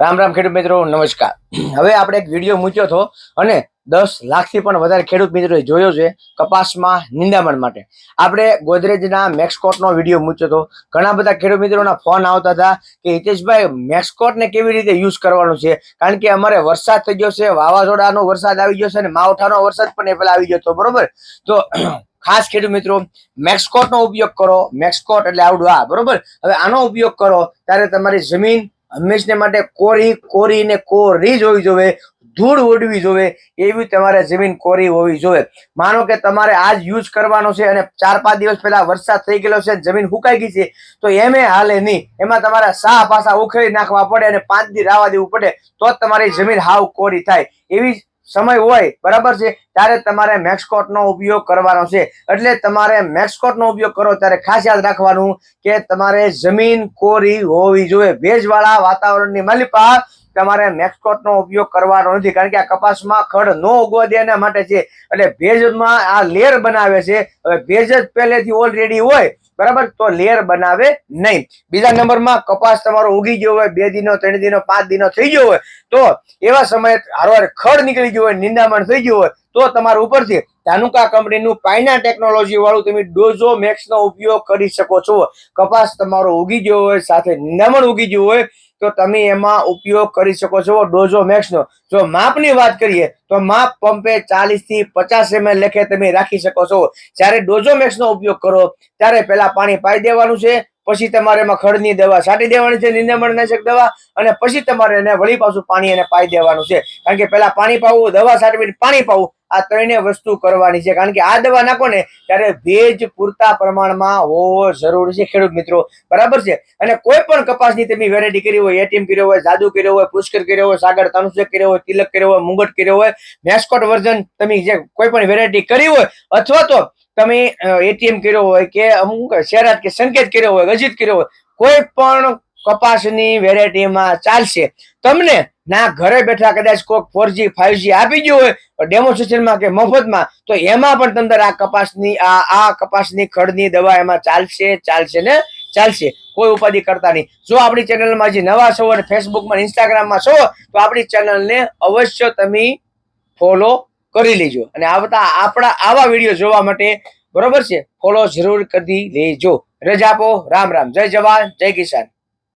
રામ રામ ખેડૂત મિત્રો, નમસ્કાર. હવે આપણે એક વીડિયો મૂક્યો હતો અને દસ લાખથી પણ વધારે ખેડૂત મિત્રોએ જોયો છે કપાસમાં નિંદામણ માટે. આપણે ગોદરેજના મેક્સકોટનો વીડિયો મૂક્યો હતો. ઘણા બધા ખેડૂત મિત્રોના ફોન આવતા હતા કે, હિતેશભાઈ, મેક્સકોટને કેવી રીતે યુઝ કરવાનું છે? કારણ કે અમારે વરસાદ થઈ ગયો છે, વાવાઝોડાનો વરસાદ આવી ગયો છે અને માવઠાનો વરસાદ પણ એ પહેલાં આવી ગયો હતો. બરોબર? તો ખાસ ખેડૂત મિત્રો, મેક્સકોટનો ઉપયોગ કરો. મેક્સકોટ એટલે આવડું આ, બરોબર? હવે આનો ઉપયોગ કરો. ત્યારે તમારી જમીન હંમેશને માટે કોરી કોરી ને કોરી જ હોવી જોઈએ. ધૂળ ઉડવી જોઈએ. એવી તમારે જમીન કોરી હોવી જોઈએ. માનો કે તમારે આજ યુઝ કરવાનો છે અને ચાર, પાંચ દિવસ પહેલા વરસાદ થઈ ગયેલો છે જમીન સુકાઈ ગઈ છે, તો એમે હાલે નહીં. એમાં તમારે સા પાસા ઉખેડી નાખવા પડે અને પાંચ દી રાવા દેવું પડે, તો જ તમારી જમીન હાવ કોરી થાય. એવી સમય હોય, બરાબર છે, ત્યારે તમારે મેક્સકોટનો ઉપયોગ કરવાનો છે. એટલે તમારે મેક્સકોટનો ઉપયોગ કરો, ત્યારે ખાસ યાદ રાખવાનું કે તમારે જમીન કોરી હોવી જોઈએ. ભેજવાળા વાતાવરણની માલિપા તમારે મેક્સકોટનો ઉપયોગ કરવાનો નથી, કારણ કે આ કપાસમાં ખડ ન ઉગવા દે એના માટે છે. એટલે ભેજમાં આ લેર બનાવે છે. હવે ભેજ જ પહેલેથી ઓલરેડી હોય બરાબર? તો લેયર બનાવે નહીં. બીજા નંબરમાં કપાસ તમારો ઉગી ગયો હોય, બે દિનો, ત્રણ દિનો, પાંચ દિનો થઈ ગયો હોય, તો એવા સમયે હારવાર ખડ નીકળી ગયો હોય, નિંદામણ થઈ ગયું હોય, તો તમારા ઉપરથી ધાનુકા કંપનીનું પાયના ટેકનોલોજી વાળું તમે ડોઝો મેક્સ નો ઉપયોગ કરી શકો છો. કપાસ તમારો ઉગી ગયો હોય, સાથે નિંદામણ ઉગી ગયું હોય, તો તમે એમાં ઉપયોગ કરી શકો છો ડોઝો મેક્સ નો. જો માપની વાત કરીએ, તો માપ પંપે ચાલીસથી પચાસ એમએલ લેખે તમે રાખી શકો છો. જ્યારે ડોઝો મેક્સ નો ઉપયોગ કરો, ત્યારે પહેલાં પાણી પાઈ દેવાનું છે પછી તમારે એમાં ખડની દવા, છાંટી દેવાની છે, નિંદામણનાશક દવા, અને પછી તમારે એને વળી પાછું પાણી એને પાઈ દેવાનું છે. કારણ કે પહેલા પાણી પાવું, દવા છાંટવી પાણી પાવું, આ ત્રણે વસ્તુ કરવાની છે. કારણ કે આ દવા નાખો ને ત્યારે ભેજ પૂરતા પ્રમાણમાં હોવો જરૂરી છે, ખેડૂત મિત્રો. બરાબર છે? અને કોઈ પણ કપાસની તમે વેરાયટી કરી હોય એટીએમ કર્યો હોય, જાદુ કર્યો હોય, પુષ્કર કર્યો હોય, સાગર તનુષ્ક કર્યો હોય, તિલક કર્યો હોય, મુંગટ કર્યો હોય, મેસ્કોટ વર્ઝન તમે જે કોઈ પણ વેરાયટી કરી હોય, અથવા તો તમે એટીએમ કર્યો હોય કે અમુક શેરાત કે સંકેત કર્યો હોય અજીત કર્યો હોય, કોઈ પણ કપાસની વેરાયટીમાં ચાલશે. તમને ના ઘરે બેઠા કદાચ કોઈક ફોરજી ફાઈવજી આપી ગયું હોય ડેમોન્સ્ટ્રેશનમાં કે મફતમાં, તો એમાં પણ તમને આ કપાસની, આ આ કપાસની ખડની દવા એમાં ચાલશે ચાલશે ને ચાલશે. કોઈ ઉપાધિ કરતા નહીં. જો આપણી ચેનલમાં જે નવા છો અને ફેસબુકમાં ઇન્સ્ટાગ્રામમાં છો, તો આપણી ચેનલને અવશ્ય તમે ફોલો કરી લેજો. અને આવતા આપણા આવા વીડિયો જોવા માટે બરોબર છે? ફોલો જરૂર કરી લેજો. રજા આપો. રામ રામ. જય જવાન. જય કિસાન.